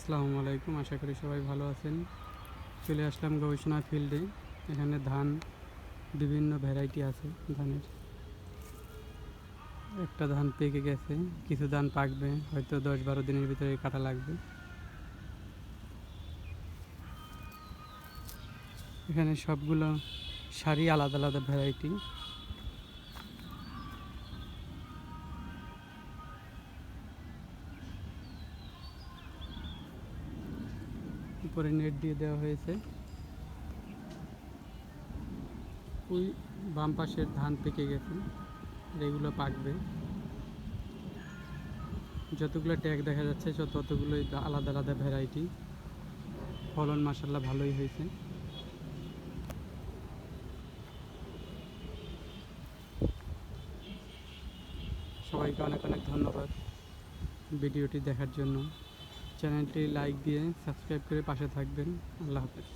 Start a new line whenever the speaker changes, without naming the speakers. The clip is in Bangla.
আসসালামু আলাইকুম, আশা করি সবাই ভালো আছেন। চলে আসলাম গবেষণা ফিল্ডে, এখানে ধান, বিভিন্ন ভ্যারাইটি আছে ধানের। একটা ধান পেকে গেছে, কিছু ধান পাকবে, হয়তো দশ বারো দিনের ভিতরে কাটা লাগবে। এখানে সবগুলো শাড়ি আলাদা আলাদা ভ্যারাইটি উপরে নেট দিয়ে দেওয়া হয়েছে। ওই বাম পাশের ধান পেকে গেছে, আর এগুলো পাকবে। যতগুলো ট্যাগ দেখা যাচ্ছে ততগুলোই আলাদা আলাদা ভ্যারাইটি ফলন মাসাল্লাহ ভালোই হয়েছে। সবাইকে অনেক অনেক ধন্যবাদ ভিডিওটি দেখার জন্য। চ্যানেলটি লাইক দিয়ে সাবস্ক্রাইব করে পাশে থাকবেন। আল্লাহ হাফেজ।